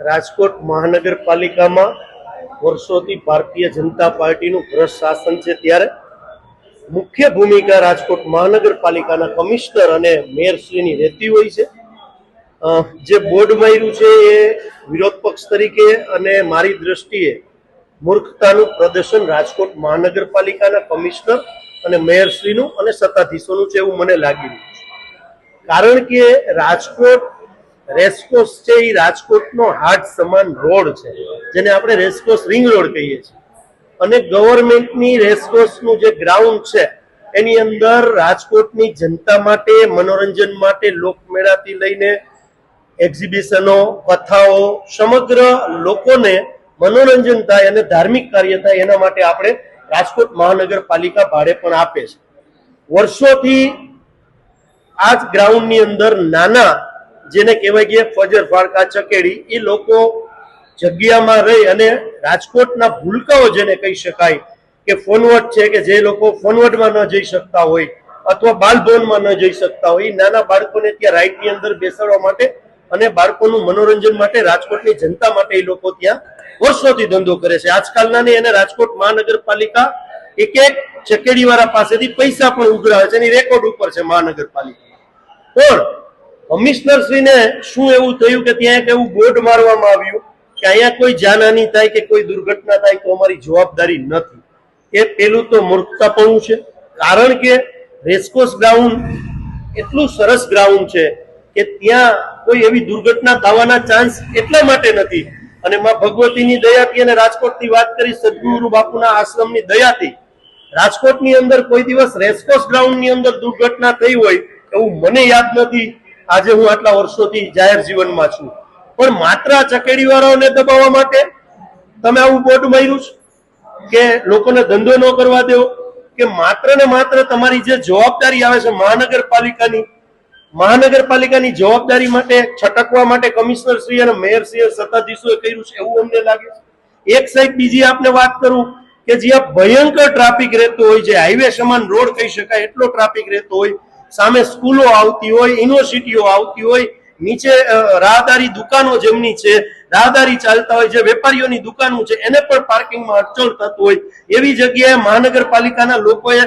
રાજકોટ મહાનગરપાલિકામાં વર્ષોથી ભારતીય જનતા પાર્ટીનું ભ્રષ્ટ શાસન છે ત્યારે મુખ્ય ભૂમિકા રાજકોટ મહાનગરપાલિકાના કમિશનર અને મેયરશ્રીની રહેતી હોય છે. જે બોર્ડ માર્યું છે એ વિરોધ પક્ષ તરીકે અને મારી દ્રષ્ટિએ મૂર્ખતાનું પ્રદર્શન રાજકોટ મહાનગરપાલિકાના કમિશનર અને મેયરશ્રીનું અને સત્તાધીશોનું છે એવું મને લાગી રહ્યું છે. કારણ કે રાજકોટ રેસકોર્સ છે એ રાજકોટનો હાટ સમાન રોડ છે, જેને આપણે રેસકોર્સ રિંગ રોડ કહીએ છીએ. અને ગવર્મેન્ટની રેસકોર્સનું જે ગ્રાઉન્ડ છે, એની અંદર રાજકોટની જનતા માટે, મનોરંજન માટે લોકમેળાથી લઈને એક્ઝિબિશનો, કથાઓ, સમગ્ર લોકોને મનોરંજન થાય અને ધાર્મિક કાર્ય થાય એના માટે આપણે રાજકોટ મહાનગરપાલિકા ભાડે પણ આપે છે. વર્ષોથી આ જ ગ્રાઉન્ડની અંદર નાના જેને કહેવાય કે ફજર ફાળકા ચકેડી, એ લોકો જગ્યામાં રહી અને રાજકોટના ભૂલકાઓ જેને કહી શકાય કે ફોનવટ છે કે જે લોકો ફોનવટમાં ન જઈ શકતા હોય અથવા બાલભવનમાં ન જઈ શકતા હોય નાના બાળકોને ત્યાં રાઈડની અંદર બેસાડવા માટે અને બાળકોનું મનોરંજન માટે રાજકોટની જનતા માટે એ લોકો ત્યાં વર્ષોથી ધંધો કરે છે. આજકાલના ને એને રાજકોટ મહાનગરપાલિકા એક એક ચકેડી વાળા પાસેથી પૈસા પણ ઉઘરાવે છે. એની રેકોર્ડ ઉપર છે મહાનગરપાલિકા પણ કમિશનરશ્રીને શું એવું થયું કે ત્યાં એક એવું બોર્ડ મારવામાં આવ્યું કે અહીંયા કોઈ જાનહાની થાય કે કોઈ દુર્ઘટના થાય તો અમારી જવાબદારી નથી? એ પેલું તો મૂર્ખતાપણું છે. કારણ કે રેસકોર્સ ગ્રાઉન્ડ એટલું સરસ ગ્રાઉન્ડ છે કે ત્યાં કોઈ એવી દુર્ઘટના થવાના ચાન્સ એટલા માટે નથી. અને માં ભગવતીની દયાથી અને રાજકોટની વાત કરી સદગુરુ બાપુના આશ્રમની દયાથી. રાજકોટની અંદર કોઈ દિવસ રેસકોર્સ ગ્રાઉન્ડની અંદર દુર્ઘટના થઈ હોય એવું મને યાદ નથી. આજે હું આટલા વર્ષોથી જાહેર જીવનમાં છું. પણ માત્ર આ ચકેડીવાળાઓને દબાવવા માટે તમે આવું બોર્ડ માર્યું છે? કે લોકોને ધંધો ન કરવા દેવો? કે માત્ર ને માત્ર તમારી જે જવાબદારી આવે છે મહાનગરપાલિકાની મહાનગરપાલિકાની જવાબદારી માટે છટકવા માટે કમિશનર શ્રી અને મેયર શ્રી સત્તાધીશોએ કર્યું છે એવું અમને લાગે છે. એક સાઈડ બીજી આપને વાત કરું કે જ્યાં ભયંકર ટ્રાફિક રહેતો હોય છે હાઈવે સમાન રોડ કહી શકાય, એટલો ટ્રાફિક રહેતો હોય સામે સ્કૂલો આવતી હોય, યુનિવર્સિટીઓ આવતી હોય, નીચે રાહદારી દુકાનો જેમની છે, રાહદારી ચાલતા હોય, જે વેપારીઓની દુકાનો છે, એને પણ પાર્કિંગમાં અડચણ થતું હોય. એવી જગ્યાએ મહાનગરપાલિકાના લોકોએ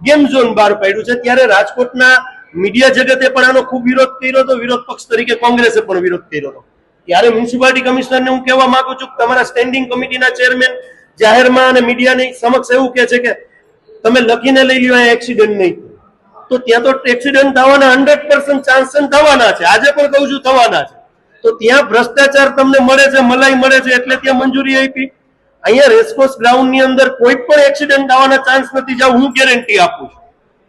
ગેમ ઝોન બહાર પાડ્યું છે. ત્યારે રાજકોટના મીડિયા જગતે પણ આનો ખૂબ વિરોધ કર્યો હતો. વિરોધ પક્ષ તરીકે કોંગ્રેસે પણ વિરોધ કર્યો હતો. ત્યારે મ્યુનિસિપાલિટી કમિશનરને હું કહેવા માંગુ છું કે તમારા સ્ટેન્ડિંગ કમિટીના ચેરમેન જાહેરમાં અને મીડિયાની સમક્ષ એવું કહે છે કે, તમે લખીને લઈ લ્યો એક્સિડન્ટ નહીં તો ત્યાં તો એક્સિડન્ટ થવાના હંડ્રેડ પર્સન્ટ ચાન્સ થવાના છે. આજે પણ કહું છું થવાના છે. તો ત્યાં ભ્રષ્ટાચાર તમને મળે છે, મલાઈ મળે છે, એટલે ત્યાં મંજૂરી આપી. અહીંયા રેસકોર્સ ગ્રાઉન્ડની અંદર કોઈ પણ એક્સિડન્ટ થવાના ચાન્સ નથી. જાવ હું ગેરંટી આપું છું.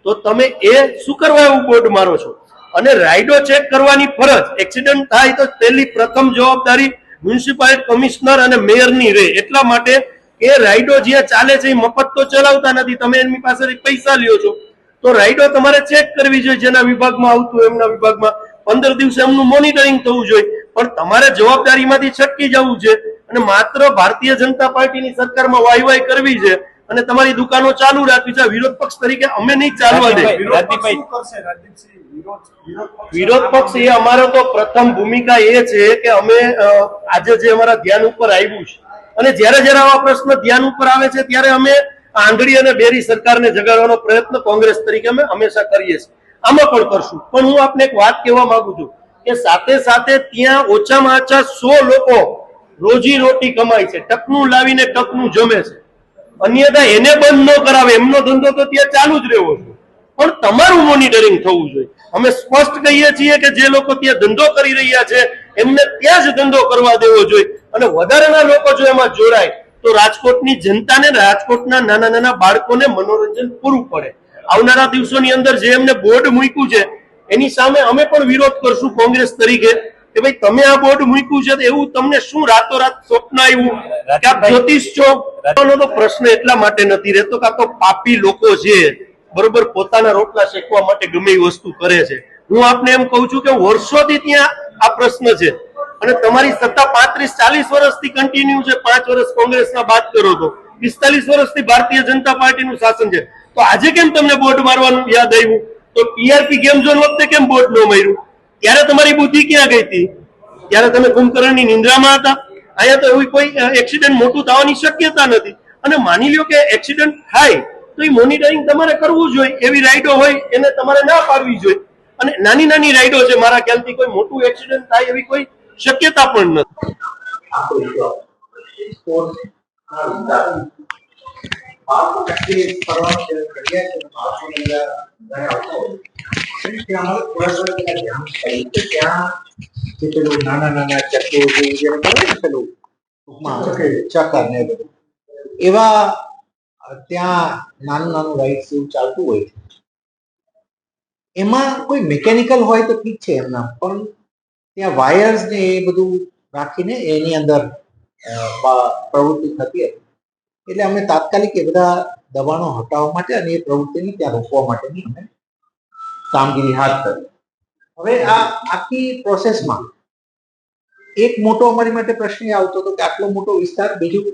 તો તમે એ શું કરવા એવું બોર્ડ મારો છો? અને રાઇડો ચેક કરવાની ફરજ. એક્સિડન્ટ થાય તો પહેલી પ્રથમ જવાબદારી મ્યુનિસિપાલિટી કમિશનર અને મેયરની રહે. એટલા માટે એ રાઇડો જ્યાં ચાલે છે એ મફત તો ચલાવતા નથી. તમે એમની પાસેથી પૈસા લ્યો છો. તો રાઇડો તમારે ચેક કરવી જોઈએ જેના વિભાગમાં આવતું હોય એમના વિભાગમાં. પંદર દિવસે એમનું મોનિટરિંગ થવું જોઈએ. પણ તમારે જવાબદારીમાંથી છટકી જવું છે અને માત્ર ભારતીય જનતા પાર્ટીની સરકારમાં વાય વાય કરવી છે અને તમારી દુકાનો ચાલુ રાખવી છે. વિરોધ પક્ષ તરીકે અમે નહીં ચાલવા દે વિરોધ પક્ષ એ અમારો તો પ્રથમ ભૂમિકા એ છે કે અમે આજે જે અમારા ધ્યાન ઉપર આવ્યું છે. અને જ્યારે જ્યારે આવા પ્રશ્ન ધ્યાન ઉપર આવે છે ત્યારે અમે આંગળી અને બેરી સરકારને જગાડવાનો પ્રયત્ન કોંગ્રેસ તરીકે અમે હંમેશા કરીએ છીએ. આમાં પણ કરશું. પણ હું આપને એક વાત કહેવા માંગુ છું કે સાથે સાથે ત્યાં ઓછામાં ઓછા સો લોકો રોજી રોટી કમાય છે. ટકનું લાવીને ટકનું જમે છે. અન્યથા એને બંધ ન કરાવે. એમનો ધંધો તો ત્યાં ચાલુ જ રહેવો છે. પણ તમારું મોનિટરિંગ થવું જોઈએ. અમે સ્પષ્ટ કહીએ છીએ કે જે લોકો ત્યાં ધંધો કરી રહ્યા છે, એમને ત્યાં જ ધંધો કરવા દેવો જોઈએ. અને વધારેના લોકો જો એમાં જોડાય તો રાજકોટની જનતાને રાજકોટના નાના નાના બાળકોને મનોરંજન પૂરું પડે. આવનારા દિવસોની અંદર જે એમને બોર્ડ મૂક્યું છે એની સામે અમે પણ વિરોધ કરશું કોંગ્રેસ તરીકે કે ભાઈ તમે આ બોર્ડ મૂક્યું છે એવું તમને શું રાતોરાત સ્વપ્ન આવ્યું? કે આપ જ્યોતિષ છો? તો પ્રશ્ન એટલા માટે નથી રહેતો કા તો પાપી લોકો છે. બરોબર પોતાના રોટલા શેકવા માટે ગમે એ વસ્તુ કરે છે. હું આપને એમ કહું છું કે વર્ષોથી ત્યાં આ પ્રશ્ન છે. અને તમારી સત્તા પાંત્રીસ, ચાલીસ વર્ષથી કન્ટિન્યુ છે. પાંચ વર્ષ કોંગ્રેસના બાદ કરો તો. પિસ્તાલીસ વર્ષથી ભારતીય જનતા પાર્ટીનું શાસન છે. તો આજે કેમ તમને બોટ મારવાનું યાદ આવ્યું? તો ટીઆરપી ગેમ ઝોન વખતે કેમ બોટ ન માર્યું? ત્યારે તમારી બુદ્ધિ ક્યાં ગઈ હતી? ત્યારે તમે કુંભકર્ણની નિંદ્રામાં હતા. અહીંયા તો એવી કોઈ એક્સિડન્ટ મોટું થવાની શક્યતા નથી. અને માની લ્યો કે એક્સિડન્ટ થાય, તો એ મોનિટરિંગ તમારે કરવું જોઈએ એવી રાઈડો હોય, એને તમારે ના પાડવી જોઈએ અને નાની નાની રાઈડો છે. મારા ખ્યાલથી કોઈ મોટું એક્સિડન્ટ થાય એવી કોઈ શક્યતા પણ નથી આખો વિશ્વ સ્પોર્ટ્સ ના વિસ્તાર બાળકો નક્કી ફરવાનું છે જગ્યા છે બાળકોને અહીંયા ગયા હોય. ત્યાં અમારે થોડા થોડા પેલા ધ્યાન થયું કે ત્યાં જે પેલું નાના નાના ચક્કો જેવું જેને કહેવાય ને પેલું ટૂંકમાં ચક્કર ને એ બધું એવા અ, ત્યાં નાનું નાનું રાઈડ્સ એવું ચાલતું હોય છે એમાં કોઈ મિકેનિકલ હોય તો ઠીક છે એમના પણ ત્યાં વાયર્સ ને એ બધું રાખીને એની અંદર પ્રવૃત્તિ થતી હતી. એટલે અમે તાત્કાલિક એ બધા દબાણો હટાવવા માટે અને એ પ્રવૃત્તિને ત્યાં રોકવા માટેની અમે કામગીરી હાથ ધરી. હવે આ આખી પ્રોસેસમાં એક મોટો અમારી માટે પ્રશ્ન એ આવતો હતો કે આટલો મોટો વિસ્તાર બીજું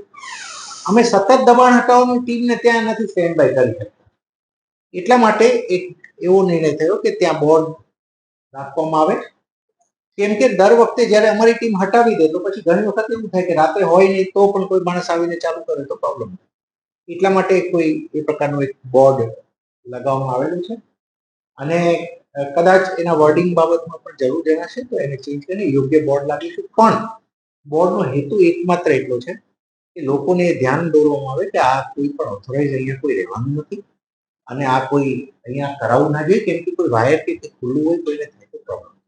અમે સતત દબાણ હટાવવાની ટીમને ત્યાં નથી સ્ટેન્ડ બાય કરી શકતા. એટલા માટે એક એવો નિર્ણય થયો કે ત્યાં બોર્ડ રાખવામાં આવે કેમ કે દર વખતે જ્યારે અમારી ટીમ હટાવી દે તો પછી ઘણી વખત એવું થાય કે રાતે હોય નહીં તો પણ કોઈ માણસ આવીને ચાલુ કરે તો પ્રોબ્લેમ એટલા માટે કોઈ એ પ્રકારનું એક બોર્ડ લગાવવામાં આવેલું છે. અને કદાચ એના વર્ડિંગ બાબતમાં પણ જરૂર જણાશે તો એને ચેન્જ કરીને યોગ્ય બોર્ડ લાગીશું. પણ બોર્ડનો હેતુ એકમાત્ર એટલો છે કે લોકોને ધ્યાન દોરવામાં આવે કે આ કોઈ પણ ઓથોરાઇઝ અહીંયા કોઈ રહેવાનું નથી. અને આ કોઈ અહીંયા કરાવવું ના જોઈએ કેમ કે કોઈ વાયર કે ખુલ્લું હોય કોઈને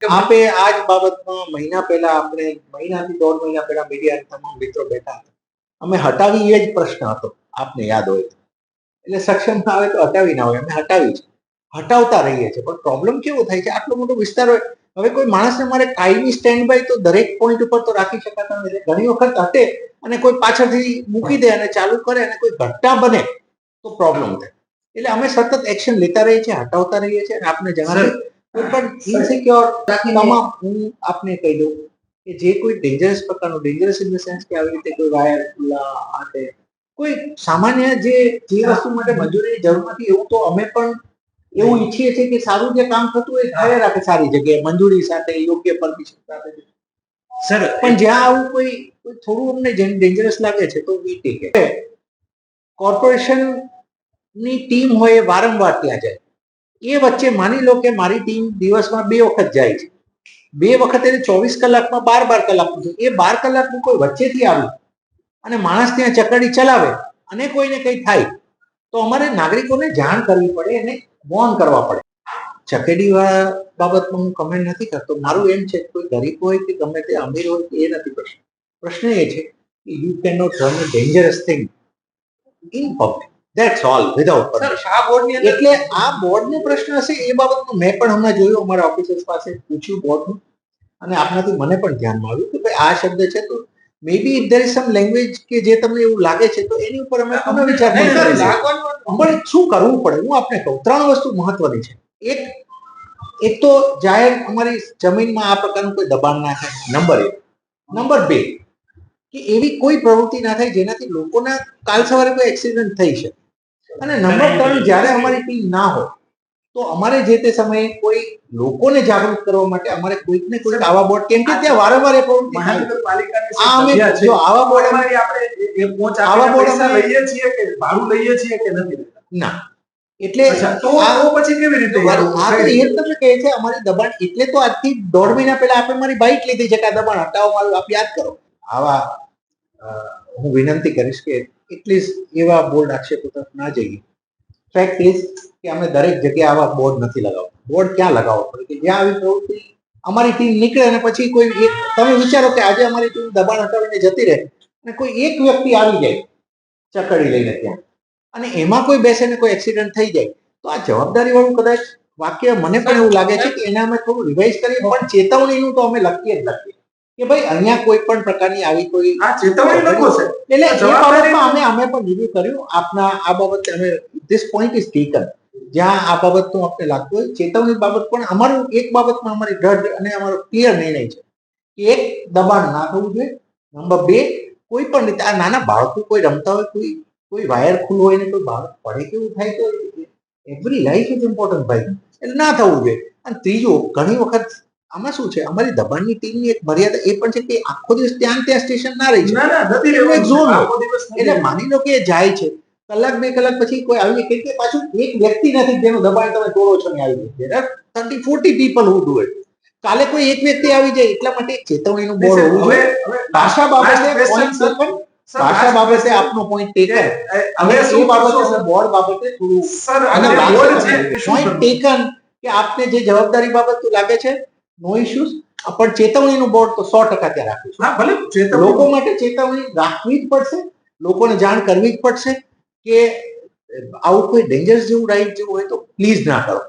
આપે આ જ બાબતમાં મહિના પહેલા આપણે મહિનાથી દોઢ મહિના પહેલા મીડિયા તમામ મિત્રો બેઠા હતા. અમે હટાવી એ જ પ્રશ્ન હતો આપને યાદ હોય. એટલે સક્ષમ ના આવે તો હટાવી ના હોય અમે હટાવી છે. હટાવતા રહીએ છીએ પણ પ્રોબ્લેમ કેવો થાય છે? આટલો મોટો વિસ્તાર હોય હવે કોઈ માણસને મારે કાયમી સ્ટેન્ડ બાય તો દરેક પોઈન્ટ ઉપર તો રાખી શકાતા નથી ઘણી વખત હટે અને કોઈ પાછળથી મૂકી દે અને ચાલુ કરે અને કોઈ ઘટના બને તો પ્રોબ્લેમ થાય. એટલે અમે સતત એક્શન લેતા રહીએ છીએ હટાવતા રહીએ છીએ અને આપને જણાવીએ પણ ઇનસિક્યોર તમામ હું આપને કહી દઉં કે જે કોઈ ડેન્જરસ પ્રકારનું ડેન્જરસ ઇન ધ સેન્સ કે આવી રીતે કોઈ વાયર ખુલ્લા આતે કોઈ સામાન્ય જે જે વસ્તુ માટે મજૂરીની જરૂર નથી એવું તો અમે પણ એવું ઈચ્છીએ છીએ કે સારું જે કામ થતું હોય એ રાખે સારી જગ્યાએ મંજૂરી સાથે યોગ્ય પરમિશન સાથે. સર પણ જ્યાં આવું કોઈ થોડું અમને ડેન્જરસ લાગે છે તો વી ટેક કોર્પોરેશનની ટીમ હોય એ વારંવાર ત્યાં જાય. એ વચ્ચે માની લો કે મારી ટીમ દિવસમાં બે વખત જાય છે. બે વખત એને ચોવીસ કલાકમાં બાર બાર કલાકનું છે એ બાર કલાકનું કોઈ વચ્ચેથી આવ્યું. અને માણસ ત્યાં ચકડી ચલાવે અને કોઈને કંઈ થાય, તો અમારે નાગરિકોને જાણ કરવી પડે અને મૌન કરવા પડે. ચકેડી બાબતમાં હું કમેન્ટ નથી કરતો. મારું એમ છે, કોઈ ગરીબ હોય કે ગમે તે અમીર હોય એ નથી પ્રશ્ન. પ્રશ્ન એ છે કે you can not run a dangerous thing in public that's all without sir આ બોર્ડની અંદર એટલે આ બોર્ડ નો પ્રશ્ન હશે એ બાબતનું મેં પણ હમણાં જોયું અમારા ઓફિસર્સ પાસે પૂછ્યું બોર્ડનું. અને આપનાથી મને પણ ધ્યાનમાં આવ્યું કે ભાઈ આ શબ્દ છે તો maybe if there is some language કે જે તમને એવું લાગે છે તો એની ઉપર અમે પુનઃ વિચાર પણ શું કરવું પડે? હું આપને કહું ત્રણ વસ્તુ મહત્વની છે. એક એક તો જાહેર અમારી જમીનમાં આ પ્રકારનું કોઈ દબાણ ના થાય. નંબર એક. નંબર બે કે એવી કોઈ પ્રવૃત્તિ ના થાય જેનાથી લોકોના કાલ સવારે કોઈ એક્સિડન્ટ થઈ શકે. અને નંબર ત્રણ જ્યારે અમારી ટીમ ના હોય તો અમારે જે તે સમયે કોઈ લોકોને જાગૃત કરવા માટે અમારે કોઈક ને કોઈક આવા બોર્ડ કેમ કે ત્યાં વારંવાર એ પ્રવૃત્તિ. આ અમે જો આવા બોર્ડ અમે અમારી આપણે એ- પહોંચ આવા બોર્ડ અમે- લઈએ છીએ કે ભાડું લઈએ છીએ કે નથી? ના. એટલે તો આ પછી કેવી રીતે આ તો એ જ તમને કહે છે અમારી દબાણ એટલે તો આજથી દોઢ મહિના પહેલા આપણે મારી બાઇક લીધી છે કે આ દબાણ હટાવો મારું આપ યાદ કરો. આવા હું વિનંતી કરીશ કે એટલીસ્ટ એવા બોર્ડ આક્ષેપો તરફ ના જઈએ. ફેક્ટ ઇઝ કે અમે દરેક જગ્યાએ આવા બોર્ડ નથી લગાવતા. બોર્ડ ક્યાં લગાવવા પડે? કે જ્યાં આવી પ્રવૃત્તિ અમારી ટીમ નીકળે અને પછી કોઈ એક તમે વિચારો કે આજે અમારી ટીમ દબાણ હટાવીને જતી રહે અને કોઈ એક વ્યક્તિ આવી જાય ચકડી લઈને ત્યાં. અને એમાં કોઈ બેસે ને કોઈ એક્સિડન્ટ થઈ જાય. તો આ જવાબદારી વાળું કદાચ વાક્ય મને પણ એવું લાગે છે કે એને અમે થોડું રિવાઇઝ કરીએ, પણ ચેતવણીનું તો અમે લખીએ જ લખીએ. કે ભાઈ અહીંયા કોઈ પણ પ્રકારની આવી કોઈ આ ચેતવણી લખો છે. એટલે એ બાબતમાં અમે અમે પણ રિવ્યુ કર્યું. આપના આ બાબતે અમે ધીસ પોઈન્ટ ઇઝ ટેકન જ્યાં આ બાબતનું આપણે લાગતું હોય. ચેતવણી બાબત પણ અમારું એક બાબતમાં અમારી દ્રઢ અને અમારો ક્લિયર નિર્ણય છે કે એક દબાણ ના થવું જોઈએ. નંબર બે કોઈ પણ રીતે આ નાના બાળકો કોઈ રમતા હોય કોઈ કોઈ વાયર ખુલ્લું હોય ને કોઈ બાળક પડે કેવું થાય તો એવરી લાઈફ ઇઝ ઇમ્પોર્ટન્ટ ભાઈ. એટલે ના થવું જોઈએ. અને ત્રીજું ઘણી વખત આમાં શું છે? અમારી દબાણની ટીમની એક મર્યાદા એ પણ છે કે આખો દિવસ ત્યાં ત્યાં સ્ટેશન ના રહી એક નથી એટલે માની લો કે જાય છે. કલાક બે કલાક પછી કોઈ આવી કે કે પાછું એક વ્યક્તિ નથી જેનું દબાણ તમે તોડો છો ને આવી જાય thirty forty people who do it કાલે કોઈ એક વ્યક્તિ આવી જાય એટલા માટે ચેતવણીનું બોર્ડ હોવું જોઈએ. ભાષા બાબતે ભાષા બાબતે આપનો પોઈન્ટ અને હવે શું બાબતે બોર્ડ બાબતે થોડું સર અને બોર્ડ છે પોઈન્ટ ટેકન કે આપને જે જવાબદારી બાબત લાગે છે નો ઇશ્યુઝ પણ ચેતવણીનું બોર્ડ તો સો ટકા ત્યાં રાખીશું હા ભલે લોકો માટે ચેતવણી રાખવી જ પડશે. લોકોને જાણ કરવી જ પડશે કે આવું કોઈ ડેન્જર જેવું રાઈડ જેવું હોય તો પ્લીઝ ના કરો.